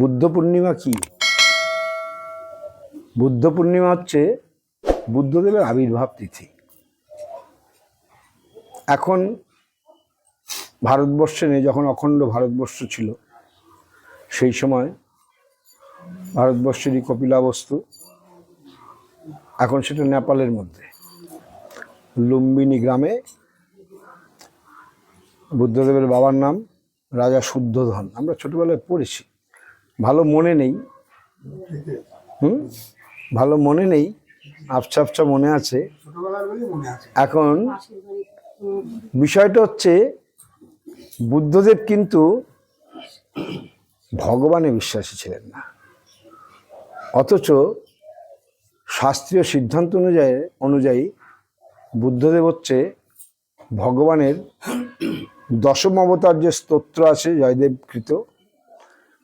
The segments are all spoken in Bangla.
বুদ্ধ পূর্ণিমা কি? বুদ্ধ পূর্ণিমা হচ্ছে বুদ্ধদেবের আবির্ভাব তিথি। এখন ভারতবর্ষে নেই যখন অখণ্ড ভারতবর্ষ ছিল, সেই সময় ভারতবর্ষেরই কপিলাবস্তু এখন সেটা নেপালের মধ্যে। লুম্বিনী গ্রামে বুদ্ধদেবের বাবার নাম রাজা শুদ্ধধন। আমরা ছোটবেলায় পড়েছি। ভালো মনে নেই। হুম? ভালো মনে নেই আবছা আবছা মনে আছে। এখন বিষয়টা হচ্ছে, বুদ্ধদেব কিন্তু ভগবানে বিশ্বাসী ছিলেন না। অথচ শাস্ত্রীয় সিদ্ধান্ত অনুযায়ী অনুযায়ী বুদ্ধদেব হচ্ছে ভগবানের দশম অবতার যে স্তোত্র আছে জয়দেব কৃত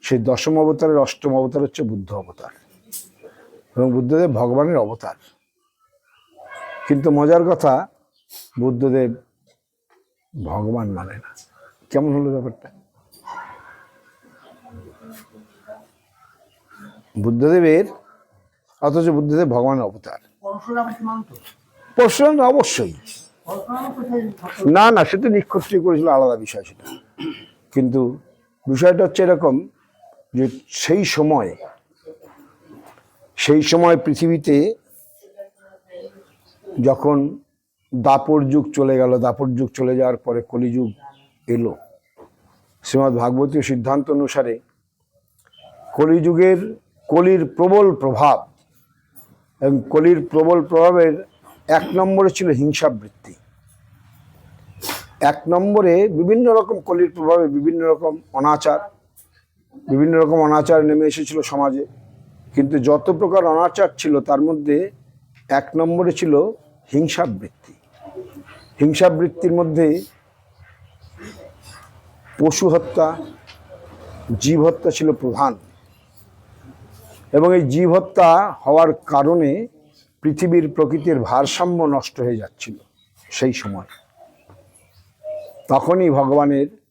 সেই দশম অবতারের অষ্টম অবতার হচ্ছে বুদ্ধ অবতার। এবং বুদ্ধদেব ভগবানের অবতার। কিন্তু মজার কথা, বুদ্ধদেব ভগবান মানে না। কেমন হলো ব্যাপারটা? বুদ্ধদেবের, অথচ বুদ্ধদেব ভগবানের অবতার। পরশুরাম অবশ্যই। না না সেটা নিক্ষত্রিয় করেছিল, আলাদা বিষয় সেটা। কিন্তু বিষয়টা হচ্ছে এরকম যে সেই সময় সেই সময় পৃথিবীতে যখন দাপর যুগ চলে গেল, দাপর যুগ চলে যাওয়ার পরে কলিযুগ এলো। শ্রীমৎ ভাগবতীয় সিদ্ধান্ত অনুসারে কলিযুগের কলির প্রবল প্রভাব এবং কলির প্রবল প্রভাবের এক নম্বরে ছিল হিংসাবৃত্তি। এক নম্বরে বিভিন্ন রকম কলির প্রভাবে বিভিন্ন রকম অনাচার বিভিন্ন রকম অনাচার নেমে এসেছিল সমাজে। কিন্তু যত প্রকার অনাচার ছিল, তার মধ্যে এক নম্বরে ছিল হিংসাবৃত্তি। হিংসাবৃত্তির মধ্যে পশু হত্যা, জীব হত্যা ছিল প্রধান। এবং এই জীব হত্যা হওয়ার কারণে পৃথিবীর প্রকৃতির ভারসাম্য নষ্ট হয়ে যাচ্ছিল সেই সময়। তখনই ভগবানের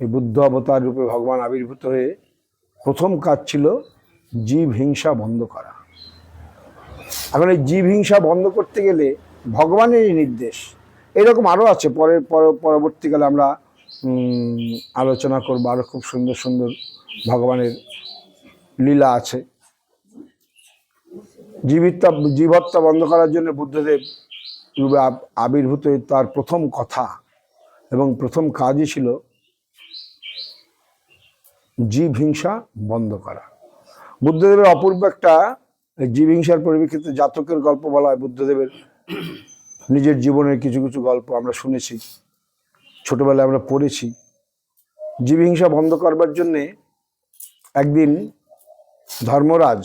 এই বুদ্ধ অবতার রূপে ভগবান আবির্ভূত হয়ে প্রথম কাজ ছিল জীব হিংসা বন্ধ করা। এখন এই জীব হিংসা বন্ধ করতে গেলে ভগবানেরই নির্দেশ। এরকম আরও আছে, পরের, পর- পরবর্তীকালে আমরা আলোচনা করব আরও খুব সুন্দর সুন্দর ভগবানের লীলা আছে। জীবিতা জীবহত্যা বন্ধ করার জন্য বুদ্ধদেব রূপে আবির্ভূত তার প্রথম কথা এবং প্রথম কাজই ছিল জীব হিংসা বন্ধ করা। বুদ্ধদেবের অপূর্ব একটা জীব হিংসার পরিপ্রেক্ষিতে জাতকের গল্প বলা হয় বুদ্ধদেবের। নিজের জীবনের কিছু কিছু গল্প আমরা শুনেছি, ছোটবেলায় আমরা পড়েছি। জীব হিংসা বন্ধ করবার জন্যে একদিন ধর্মরাজ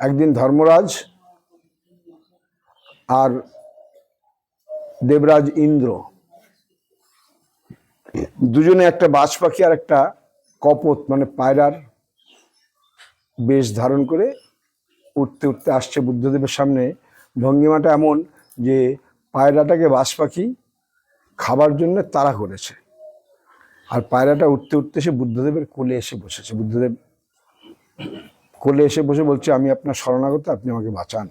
একদিন ধর্মরাজ আর দেবরাজ ইন্দ্র, দুজনে একটা বাজ পাখি আর একটা কপত মানে পায়রার বেশ ধারণ করে উঠতে উঠতে আসছে বুদ্ধদেবের সামনে। ভঙ্গিমাটা এমন যে পায়রাটাকে বাজ পাখি খাবার জন্য তাড়া করেছে। আর পায়রাটা উঠতে উঠতে সে বুদ্ধদেবের কোলে এসে বসেছে। বুদ্ধদেব কোলে এসে বসে বলছে, আমি আপনার শরণাগত, আপনি আমাকে বাঁচান।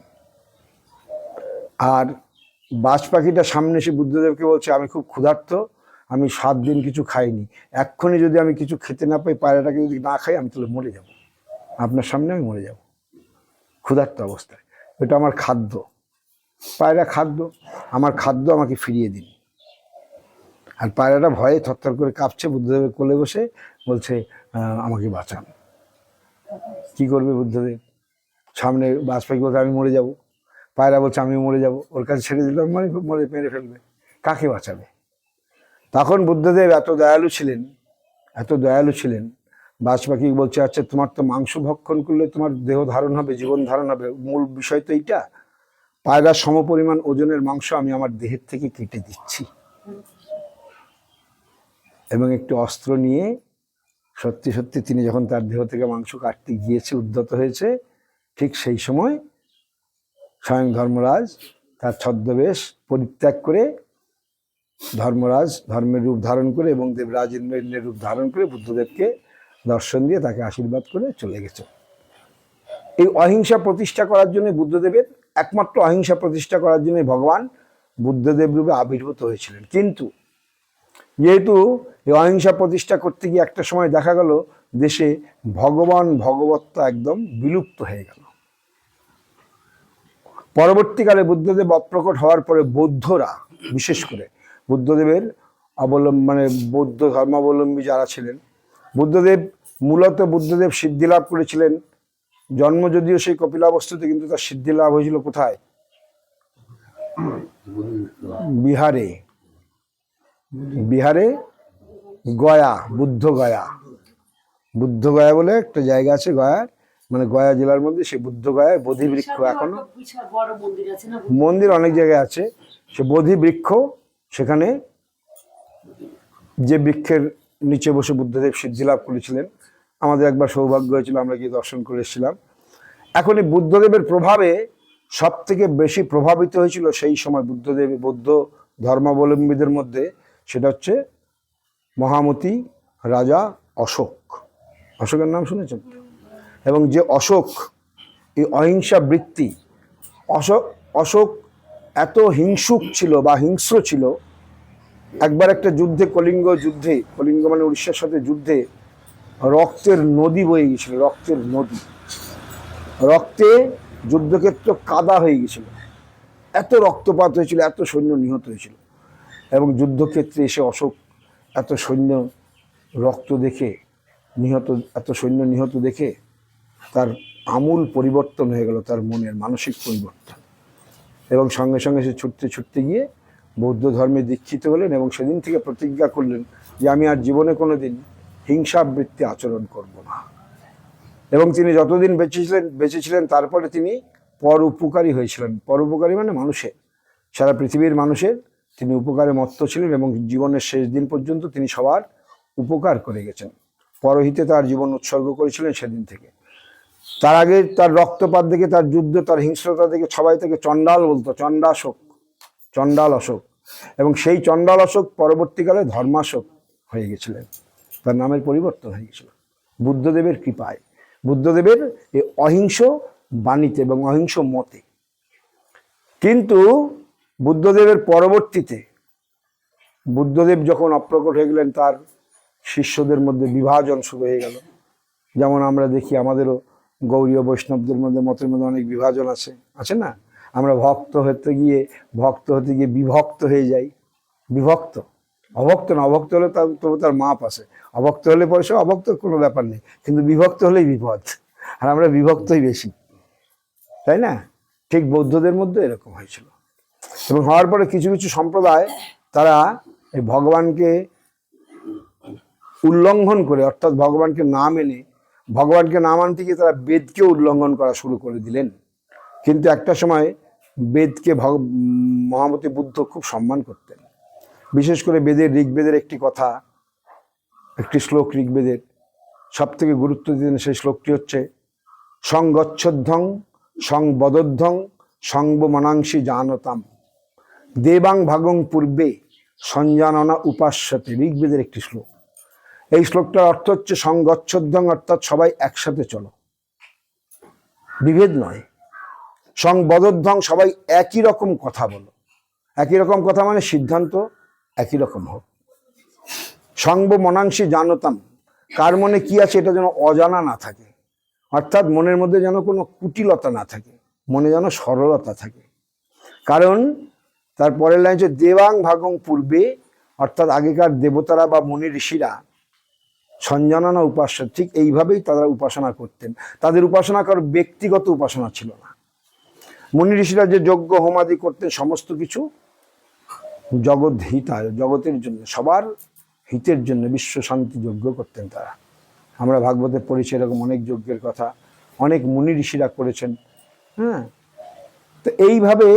আর বাজ পাখিটা সামনে এসে বুদ্ধদেবকে বলছে, আমি খুব ক্ষুধার্ত আমি সাত দিন কিছু খাইনি। এক্ষুনি যদি আমি কিছু খেতে না পাই, পায়রাটাকে যদি না খাই, আমি তাহলে মরে যাব। আপনার সামনে আমি মরে যাব। ক্ষুধার্ত অবস্থায়। এটা আমার খাদ্য। পায়রা খাদ্য। আমার খাদ্য আমাকে ফিরিয়ে দিন। আর পায়রাটা ভয়ে থরথর করে কাঁপছে, বুদ্ধদেবের কোলে বসে বলছে আমাকে বাঁচান। কি করবে বুদ্ধদেব? সামনে বাজ পাখি বলছে, আমি মরে যাব। পায়রা বলছে আমি মরে যাব। ওর কাছে ছেড়ে দিলাম মানে মরে, মেরে ফেলবে। কাকে বাঁচাবে? তখন বুদ্ধদেব এত দয়ালু ছিলেন, এত দয়ালু ছিলেন। বাজ পাখি বলছে আচ্ছা তোমার তো মাংস ভক্ষণ করলে তোমার দেহ ধারণ হবে, জীবন ধারণ হবে। মূল বিষয় তো এইটা। পায়রার সমপরিমাণ ওজনের মাংস আমি আমার দেহের থেকে কেটে দিচ্ছি। এবং একটি অস্ত্র নিয়ে সত্যি সত্যি তিনি যখন তার দেহ থেকে মাংস কাটতে গিয়েছে উদ্যত হয়েছে, ঠিক সেই সময় স্বয়ং ধর্মরাজ তার ছদ্মবেশ পরিত্যাগ করে ধর্মরাজ ধর্মের রূপ ধারণ করে এবং দেবরাজ ইন্দ্রের রূপ ধারণ করে বুদ্ধদেবকে দর্শন দিয়ে তাকে আশীর্বাদ করে চলে গেছে। এই অহিংসা প্রতিষ্ঠা করার জন্য বুদ্ধদেবের, একমাত্র অহিংসা প্রতিষ্ঠা করার জন্য ভগবান বুদ্ধদেব রূপে আবির্ভূত হয়েছিলেন। কিন্তু যেহেতু এই অহিংসা প্রতিষ্ঠা করতে গিয়ে একটা সময় দেখা গেল, দেশে ভগবান ভগবত্তা একদম বিলুপ্ত হয়ে গেল। পরবর্তীকালে বুদ্ধদেব অপ্রকট হওয়ার পরে বৌদ্ধরা, বিশেষ করে বুদ্ধদেবের অবলম্ব মানে বৌদ্ধ ধর্মাবলম্বী যারা ছিলেন বুদ্ধদেব মূলত বুদ্ধদেব সিদ্ধি লাভ করেছিলেন। জন্ম যদিও সেই কপিলাবস্তুতে কিন্তু তার সিদ্ধি লাভ হয়েছিল কোথায়? বিহারে। বিহারে গয়া বুদ্ধ গয়া। বুদ্ধ গয়া বলে একটা জায়গা আছে গয়ার মানে গয়া জেলার মধ্যে সেই বুদ্ধ গয়ায় বোধি বৃক্ষ এখনও। মন্দির অনেক জায়গায় আছে। সে বোধি বৃক্ষ সেখানে যে বৃক্ষের নিচে বসে বুদ্ধদেব সিদ্ধি লাভ করেছিলেন, আমাদের একবার সৌভাগ্য হয়েছিল, আমরা গিয়ে দর্শন করে এসেছিলাম। এখন এই বুদ্ধদেবের প্রভাবে সব থেকে বেশি প্রভাবিত হয়েছিল সেই সময় বুদ্ধদেব, বৌদ্ধ ধর্মাবলম্বীদের মধ্যে, সেটা হচ্ছে মহামতি রাজা অশোক। অশোকের নাম শুনেছেন? এবং যে অশোক, এই অহিংসা বৃত্তি, অশোক অশোক এত হিংসুক ছিল বা হিংস্র ছিল, একবার একটা যুদ্ধে, কলিঙ্গ যুদ্ধে, কলিঙ্গ মানে উড়িষ্যার সাথে যুদ্ধে রক্তের নদী বয়ে গেছিল রক্তের নদী। রক্তে যুদ্ধক্ষেত্র কাদা হয়ে গেছিল এত রক্তপাত হয়েছিল, এত সৈন্য নিহত হয়েছিল। এবং যুদ্ধক্ষেত্রে এসে অশোক এত সৈন্য রক্ত দেখে, নিহত, এত সৈন্য নিহত দেখে তার আমূল পরিবর্তন হয়ে গেল, তার মনের মানসিক পরিবর্তন। এবং সঙ্গে সঙ্গে সে ছুটতে ছুটতে গিয়ে বৌদ্ধ ধর্মে দীক্ষিত হলেন এবং সেদিন থেকে প্রতিজ্ঞা করলেন যে আমি আর জীবনে কোনো দিন হিংসাবৃত্তি আচরণ করব না। এবং তিনি যতদিন বেঁচেছিলেন বেঁচেছিলেন, তারপরে তিনি পর উপকারী হয়েছিলেন। পর উপকারী মানে মানুষের। সারা পৃথিবীর মানুষের তিনি উপকারে মত্ত ছিলেন এবং জীবনের শেষ দিন পর্যন্ত তিনি সবার উপকার করে গেছেন। পরহিতে তার জীবন উৎসর্গ করেছিলেন সেদিন থেকে। তার আগে তার রক্তপাত দেখে, তার যুদ্ধ, তার হিংস্রতা দেখে সবাই তাকে চণ্ডাল বলতো, চণ্ডাশোক চণ্ডাল অশোক এবং সেই চণ্ডাল অশোক পরবর্তীকালে ধর্মাশোক হয়ে গেছিলেন তার নামের পরিবর্তন হয়ে গেছিল। বুদ্ধদেবের কৃপায়। বুদ্ধদেবের এই অহিংস বাণীতে এবং অহিংস মতে। কিন্তু বুদ্ধদেবের পরবর্তীতে বুদ্ধদেব যখন অপ্রকট হয়ে গেলেন, তার শিষ্যদের মধ্যে বিভাজন শুরু হয়ে গেল। যেমন আমরা দেখি আমাদেরও গৌরীয় বৈষ্ণবদের মধ্যে, মতের মধ্যে অনেক বিভাজন আছে। আছে না? আমরা ভক্ত হতে গিয়ে, ভক্ত হতে গিয়ে বিভক্ত হয়ে যাই। বিভক্ত। অভক্ত না, অভক্ত হলে তার, তবু তার মাপ আছে। অভক্ত হলে পয়সা, অভক্ত কোনো ব্যাপার নেই। কিন্তু বিভক্ত হলেই বিপদ। আর আমরা বিভক্তই বেশি। তাই না? ঠিক বৌদ্ধদের মধ্যে এরকম হয়েছিল। এবং হওয়ার পরে কিছু কিছু সম্প্রদায়, তারা এই ভগবানকে উল্লঙ্ঘন করে, অর্থাৎ ভগবানকে না মেনে ভগবানকে না মানতে গিয়ে তারা বেদকে উল্লঙ্ঘন করা শুরু করে দিলেন। কিন্তু একটা সময় বেদকে ভগ মহামতি বুদ্ধ খুব সম্মান করতেন। বিশেষ করে বেদের ঋগ্বেদের একটি কথা, একটি শ্লোক ঋগ্বেদের। সব থেকে গুরুত্ব দিতেন সেই শ্লোকটি হচ্ছে, সংগচ্ছধ্বং, সংবদধ্বং সংবমনাংশী জানতাম। দেবাং ভাগং পূর্বে সঞ্জাননা উপাস্যতে। ঋগ্বেদের একটি শ্লোক। এই শ্লোকটার অর্থ হচ্ছে সংগচ্ছধ্বং অর্থাৎ সবাই একসাথে চলো। বিভেদ নয়। সংবদধ্বং সবাই একই রকম কথা বলো। একই রকম কথা মানে সিদ্ধান্ত, একই রকম হোক। সংব মনাংশী জানতাম। কার মনে কি আছে এটা যেন অজানা না থাকে। অর্থাৎ মনের মধ্যে যেন কোনো কুটিলতা না থাকে। মনে যেন সরলতা থাকে। কারণ তার পরের লাইন হচ্ছে, দেবাং ভাগং পূর্বে, অর্থাৎ আগেকার দেবতারা বা মনি ঋষিরা সঞ্জনানা উপাস্য ঠিক এইভাবেই তারা উপাসনা করতেন। তাদের উপাসনা কারও ব্যক্তিগত উপাসনা ছিল না। মুনি ঋষিরা যে যজ্ঞ, হোমাদি করতেন, সমস্ত কিছু জগৎ হিতায় জগতের জন্য, সবার হিতের জন্য বিশ্ব শান্তি যজ্ঞ করতেন তারা। আমরা ভাগবতে পড়েছি এরকম অনেক যজ্ঞের কথা, অনেক মুনি ঋষিরা করেছেন হ্যাঁ? তো এইভাবে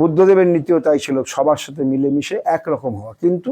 বুদ্ধদেবের নীতিও তাই ছিল, সবার সাথে মিলেমিশে একরকম হওয়া। কিন্তু